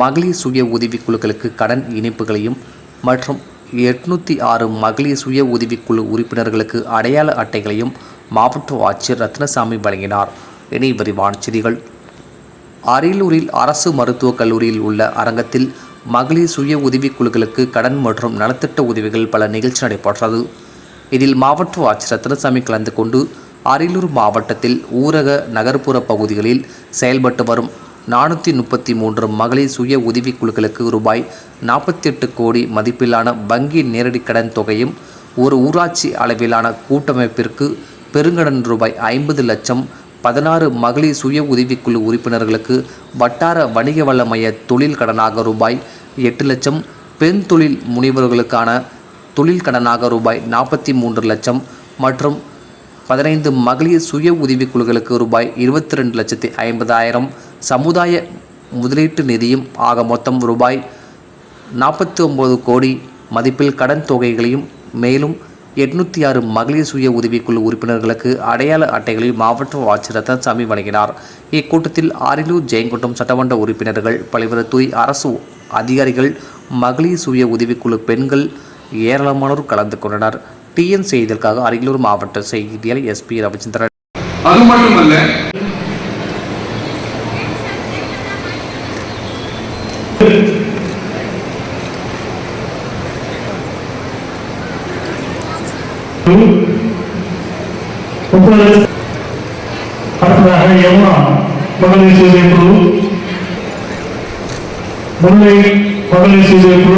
மகளிர் சுய உதவிக்குழுக்களுக்கு கடன் இணைப்புகளையும் மற்றும் எட்நூற்றி ஆறு மகளிர் சுய உதவிக்குழு உறுப்பினர்களுக்கு அடையாள அட்டைகளையும் மாவட்ட ஆட்சியர் ரத்னசாமி வழங்கினார். இனி விரிவான செய்திகள். அரியலூரில் அரசு மருத்துவக் கல்லூரியில் உள்ள அரங்கத்தில் மகளிர் சுய உதவிக்குழுக்களுக்கு கடன் மற்றும் நலத்திட்ட உதவிகள் பல நிகழ்ச்சி நடைபெற்றது. இதில் மாவட்ட ஆட்சியர் ரத்னசாமி கலந்து கொண்டு அரியலூர் மாவட்டத்தில் ஊரக நகர்ப்புற பகுதிகளில் செயல்பட்டு வரும் நானூற்றி முப்பத்தி மூன்று மகளிர் சுய உதவிக்குழுக்களுக்கு ரூபாய் நாற்பத்தி எட்டு கோடி மதிப்பிலான வங்கி நேரடி கடன் தொகையும் ஒரு ஊராட்சி அளவிலான கூட்டமைப்பிற்கு பெருங்கடன் ரூபாய் ஐம்பது லட்சம் பதினாறு மகளிர் சுய உதவிக்குழு உறுப்பினர்களுக்கு வட்டார வணிக வள மைய தொழில் கடனாக ரூபாய் எட்டு லட்சம் பெண் தொழில் முனைவர்களுக்கான தொழில் கடனாக ரூபாய் நாற்பத்தி மூன்று லட்சம் மற்றும் பதினைந்து மகளிர் சுய உதவிக்குழுக்களுக்கு ரூபாய் இருபத்தி ரெண்டு லட்சத்தி ஐம்பதாயிரம் சமுதாய முதலீட்டு நிதியும் ஆக மொத்தம் ரூபாய் நாற்பத்தி ஒம்பது கோடி. மதிப்பில் கடன் தொகைகளையும் மேலும் எட்நூற்றி ஆறு மகளிர் சுய உதவிக்குழு உறுப்பினர்களுக்கு அடையாள அட்டைகளை மாவட்ட ஆட்சியர் ரத்தன்சாமி வழங்கினார் இக்கூட்டத்தில் ஆரிலூர் ஜெயங்கொண்டம் சட்டமன்ற உறுப்பினர்கள் பல்வேறு துறை அரசு அதிகாரிகள் மகளிர் சுய உதவிக்குழு பெண்கள் ஏராளமானோர் கலந்து கொண்டனர். டிஎன் செய்திகளுக்காக அரியலூர் மாவட்ட செய்தியாளர் எஸ்பி ரவிச்சந்திரன். அது மட்டுமல்ல முப்பது அடுத்ததாக யமுனா மகளிர் குழு முல்லை மகளிர் குழு.